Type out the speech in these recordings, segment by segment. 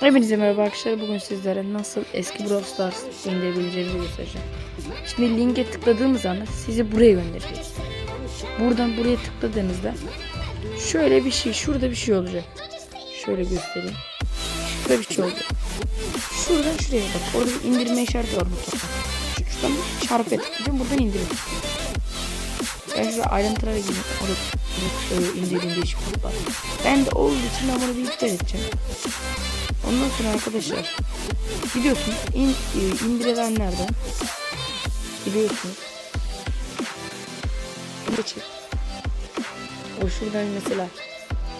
Hepinize merhaba arkadaşlar. Bugün sizlere nasıl eski Brawl Stars indirebileceğinizi göstereceğim. Şimdi linke tıkladığımız anda sizi buraya gönderecek. Buradan buraya tıkladığınızda şöyle bir şey, şurada bir şey olacak. Şöyle göstereyim. Şurada bir şey olacak. Şuradan şuraya bak. Orada bir indirme işareti var mutlaka. Şu- Şuradan bir çarpıya tıklayacağım. Buradan indirin. Ben şurada ayrıntılara gireyim. Orada e, indirdiğim değişiklik var. Ben de olduğu için ben bunu bir iptal edeceğim. Ondan sonra arkadaşlar biliyorsunuz in, e, indirilenlerden biliyorsunuz. Geçip o şuradan mesela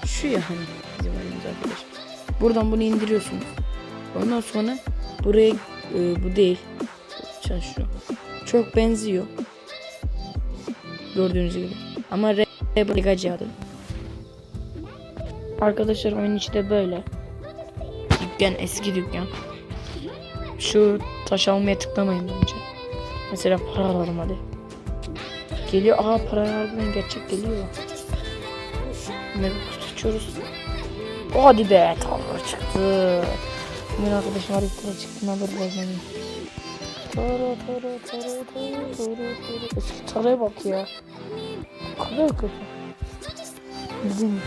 şu ya hani bizim önümüz arkadaşlar. Buradan bunu indiriyorsunuz. Ondan sonra buraya e, bu değil. Şu çok benziyor gördüğünüz gibi ama Rebel adı arkadaşlar oyun içi de böyle dükkan eski dükkan. Şu taş almaya tıklamayın bence. Mesela para alalım hadi. Geliyor. Aa para harbiden gerçek geliyor. Açıyoruz. O hadi be tavır çıktı. Benim arkadaşım haritada çıktı. Ne haber. Tara tara. Eski taraya bak ya. Ne kadar kötü. Bizim.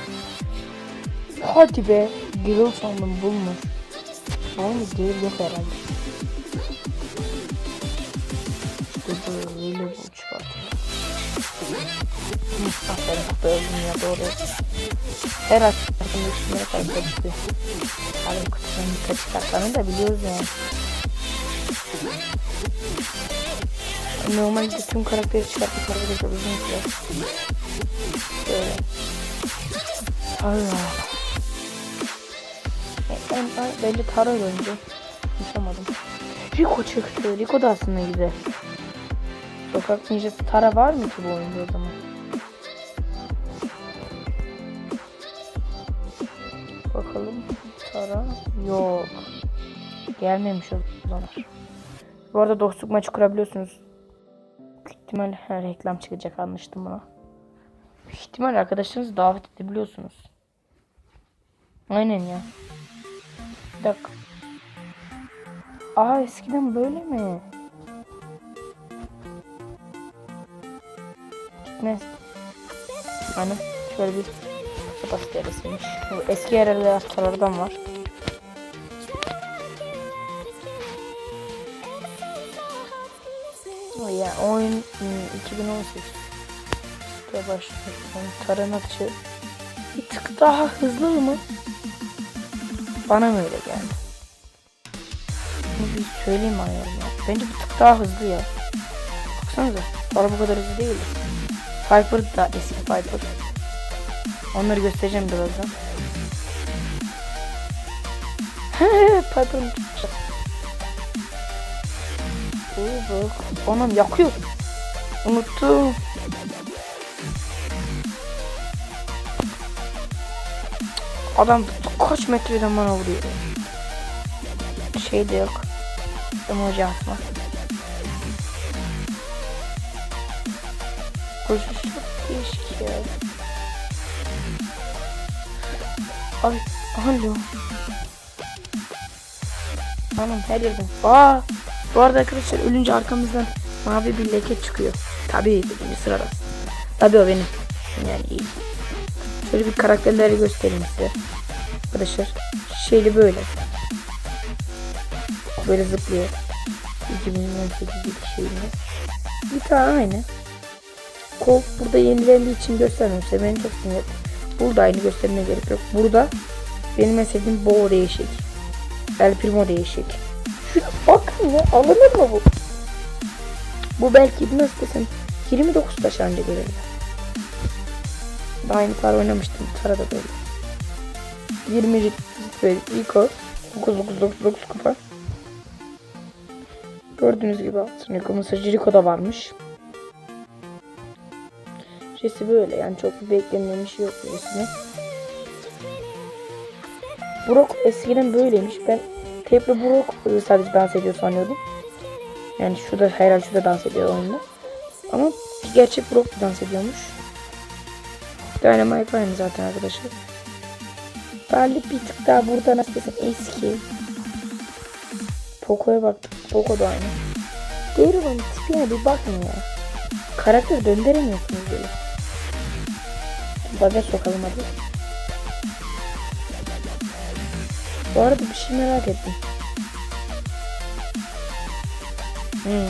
Hadi be. Gırıl sandım bulmuş. Ama gırıl yok herhalde. İşte böyle bu çıkartıyor. Hı, Aferin böldüm ya doğru. Her açıklarında üstüne gitti. Abi kutusunun birkaç çıkartlarını da biliyoruz yani. Normalde tüm karakteri çıkartmak arkadaşlar uzun süre. Böyle. Allah. Ben, ben bence Tara önce. Yaşamadım. Rico çıktı. Rico da aslında güzel. Sokak ninjası Tara var mı ki bu oyunda o zaman? Bakalım. Tara yok. Gelmemiş o zaman. Bu arada dostluk maçı kurabiliyorsunuz. Büyük ha, reklam çıkacak anlaştım buna. Büyük ihtimal arkadaşlarınızı davet edebiliyorsunuz. Aynen ya. Bir dakika. Aa eskiden böyle mi? Gitmez. Hani şöyle bir kapasite yarasıymış. Bu eski yerelde hastalardan var. O ya oyun hmm, 2018 diye başlıyor. Yani taran atışı bir tık daha hızlı mı? Bana mı öyle geldi? Bunu bir söyleyeyim ya. Bence bir tık daha hızlı ya. Baksanıza. Bana bu kadar hızlı değil. Piper da eski Piper. Onları göstereceğim birazdan. Piper'ın Oo bak. Anam yakıyor. Unuttum. Adam kaç metreden bana vuruyor. Şey de yok. Emoji atma. Koşuş çok değişik ya. Ay, alo. Anam her yerden. Aa, bu arada arkadaşlar ölünce arkamızdan mavi bir leke çıkıyor. Tabii birinci sırada. Tabii o benim. Yani iyi. Şöyle bir karakterleri göstereyim size. Arkadaşlar şeyli böyle. Böyle zıplıyor. 2018'deki şeyinde. Bir tane aynı. Kol burada yenilendiği için göstermemişler. Beni çok sinir. Burada aynı göstermeye gerek yok. Burada benim en sevdiğim Bo değişik. El Primo değişik. Bakın ya alınır mı bu? Bu belki nasıl desem 29 taş anca görevli. Daha Tara oynamıştım. Tara da böyle. 20 ritme Rico 9999 kupa. Gördüğünüz gibi altın Rico mesajı Rico da varmış. Jesse böyle yani çok bir beklenmemiş şey yok Jesse'nin. Brock eskiden böyleymiş. Ben Tape'le Brock e, sadece dans ediyor sanıyordum. Yani şurada herhalde şurada dans ediyor oyunda. Ama gerçek Brock da dans ediyormuş. Dynamite aynı zaten arkadaşlar. Galip bir tık daha burada nasıl desem eski. Poco'ya baktık. Poco da aynı. Devrim'in tipine bir bakın ya. Karakter döndüremiyorsunuz böyle. Baga sokalım hadi. Bu arada bir şey merak ettim. Hmm.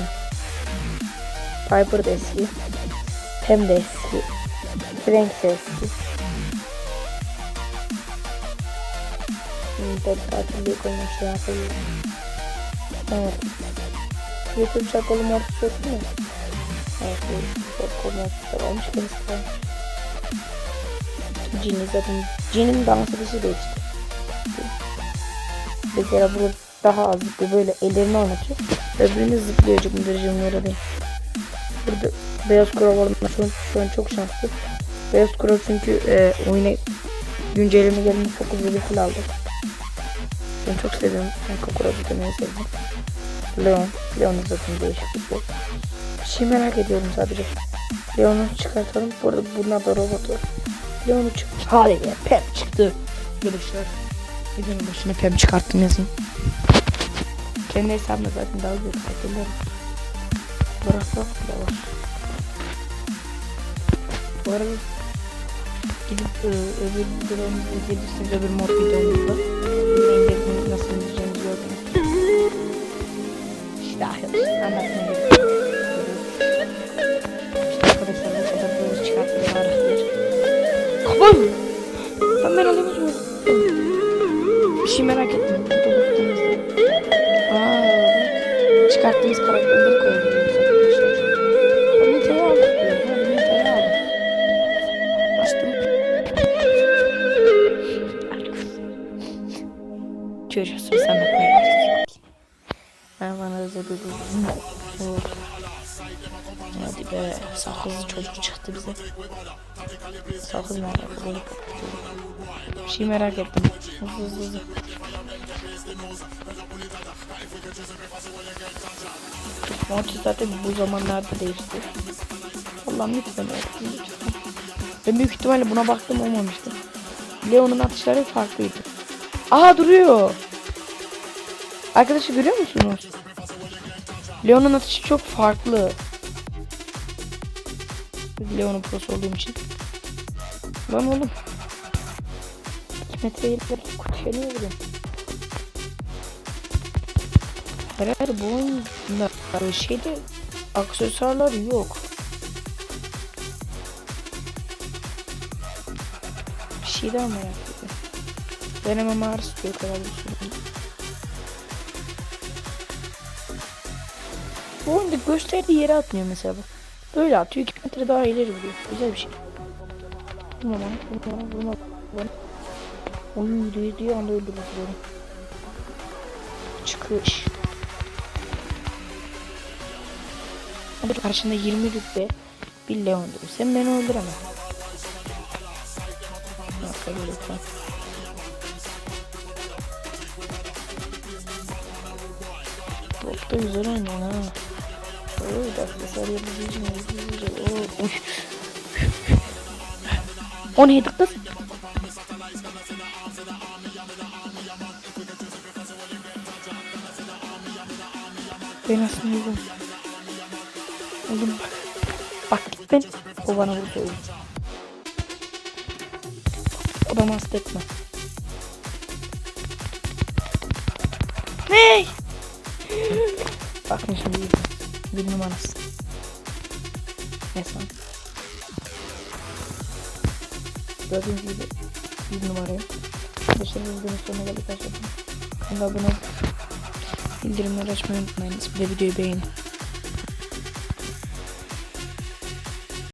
Piper da eski. Pam da eski. Frank de eski. Hmm, tabii tatil büyük olmuşlar. hatırlıyorum. Evet. YouTube çakalı mortis yok mu? Evet, YouTube mortis de olmuş. Cini zaten. Cinin dans edişi değişti. Kere burada daha az zıplıyor. Böyle ellerini oynatıyor. Öbürünü zıplıyor. Müdürcümlere değil. Burada Beyaz Kuro var. Şu an, çok şanslı. Beyaz Kuro çünkü e, oyuna güncelleme geldiğinde çok hızlı bir kill aldı. Ben çok seviyorum. Ben Kokoro demeyi sevdim. Leon. Leon da zaten değişik bir. Bir şey merak ediyorum sadece. Leon'u çıkartalım. Burada bunlar da robot var. Leon'u çık. Hadi be. Pem çıktı. Arkadaşlar. Videonun başına Pem çıkarttım yazın. Kendi hesabımda zaten daha güzel hatırlıyorum. Burası da var. Bu arada gidip e, öbür videolarımızı izleyebilirsiniz. Öbür mod videomuzda. İndirdiğiniz nasıl indireceğinizi gördünüz. İşte anlatmaya gerek yok. İşte arkadaşlar bu kadar böyle çıkarttılar araçlar. Kapan! Ben ben alayım mı? Bir şey merak ettim. Burada baktığımızda. Aa, bak. çıkarttığımız karakterleri koyabiliyoruz arkadaşlar. Ben Nita'yı aldım. Ben Nita'yı aldım. Açtım. Görüyorsun sen bakmaya özel bir durum yok. Hadi be sakızlı çocuk çıktı bize. Sakız nerede? Böyle Bir şey merak ettim. Hızlı hızlı. Morty zaten bu zamanlarda değişti. Allah'ım lütfen öyle, lütfen. Ben büyük ihtimalle buna baktım olmamıştı. Leon'un atışları farklıydı. Aha duruyor. Arkadaşlar görüyor musunuz? Leon'un atışı çok farklı. Leon'un prosu olduğum için. Lan oğlum. 2 metre yerler kutuya niye vuruyorsun? Herhalde bu oyunda şeyde aksesuarlar yok. Bir şey daha merak ediyorum. Deneme mağarası diyor kadar bir şey. Bu oyunda gösterdiği yere atmıyor mesela. Böyle atıyor 2 metre daha ileri vuruyor. Güzel bir şey. Vurma bana, vurma bana, vurma bana. Oy dediği anda öldürür beni. Çıkış. Hadi karşında 20 rütbe bir Leon duruyor. Sen beni öldüremem. Dakika lütfen. Da güzel oynuyor ha. Sarıya bir Oo, uy. O neydi kız? Ben aslında oğlum. Oğlum bak. Bak git ben. O bana vurdu oğlum. Odamı hasta etme. Ne? Bakın şimdi bir, numarası. Ne son? Gördüğünüz gibi bir numarayı. Arkadaşlar videonun sonuna geldik arkadaşlar. Kanala abone olup bildirimleri açmayı unutmayınız. Bir de videoyu beğenin.